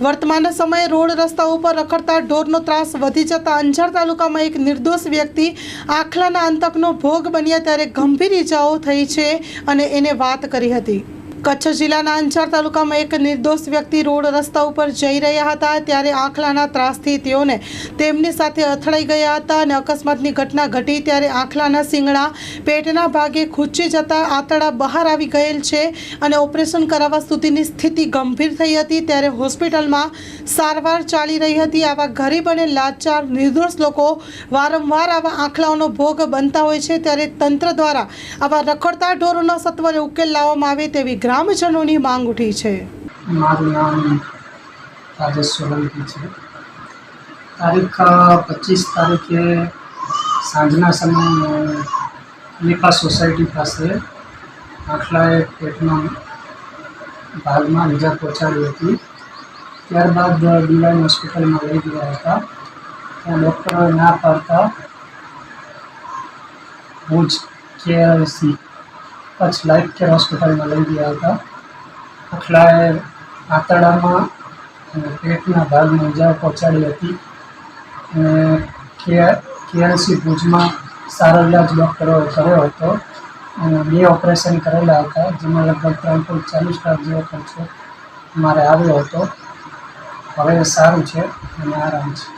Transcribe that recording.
વર્તમાન સમયે રોડ રસ્તા ઉપર રખડતા ઢોરનો ત્રાસ વધી જતા અંજાર તાલુકામાં એક નિર્દોષ વ્યક્તિ આખલાના અંતકનો ભોગ બન્યા ત્યારે ગંભીર ઈજાઓ થઈ છે અને એને વાત કરી હતી. કચ્છ જિલ્લાના અંજાર તાલુકામાં એક નિર્દોષ વ્યક્તિ રોડ રસ્તા ઉપર જઈ રહ્યા હતા ત્યારે આંખલાના ત્રાસથી તેઓને તેમની સાથે અથડાઈ ગયા હતા અને અકસ્માતની ઘટના ઘટી ત્યારે આખલાના શિંગડા પેટના ભાગે ખૂંચી જતા આંતરડા બહાર આવી ગયેલ છે અને ઓપરેશન કરાવવા સુધીની સ્થિતિ ગંભીર થઈ હતી ત્યારે હોસ્પિટલમાં સારવાર ચાલી રહી હતી. આવા ગરીબ અને લાચાર, નિર્દોષ લોકો વારંવાર આવા આંખલાઓનો ભોગ બનતા હોય છે. ત્યારે તંત્ર દ્વારા આવા રખડતા ઢોરોના સત્વરે ઉકેલ લાવવામાં આવે તેવી ગ્રામજનોની માંગ ઉઠી છે. મારું નામ રાજેશ સોલંકી છે. તારીખ પચીસ તારીખે સાંજના સમયે લીપા સોસાયટી પાસે આખલાએ પેટના ભાગમાં ઇજા પહોંચાડી હતી. ત્યારબાદ ડિવાઇન હોસ્પિટલમાં લઈ ગયા હતા. ત્યાં ડૉક્ટરોએ ના પાડતા Bhuj KRC Kutch life care હોસ્પિટલમાં લઈ ગયા હતા. અખલાએ આંતરડામાં પેટના ભાગમાં ઇજાઓ પહોંચાડી હતી. અને કે કેઆરસી ભુજમાં સારો ઇલાજ ડૉક્ટરોએ કર્યો હતો. અને બે ઓપરેશન કરેલા હતા, જેમાં લગભગ ત્રણ પોઈન્ટ ચાલીસ લાખ જેવો ખર્ચો મારે આવ્યો હતો. હવે સારું છે અને આરામ છે.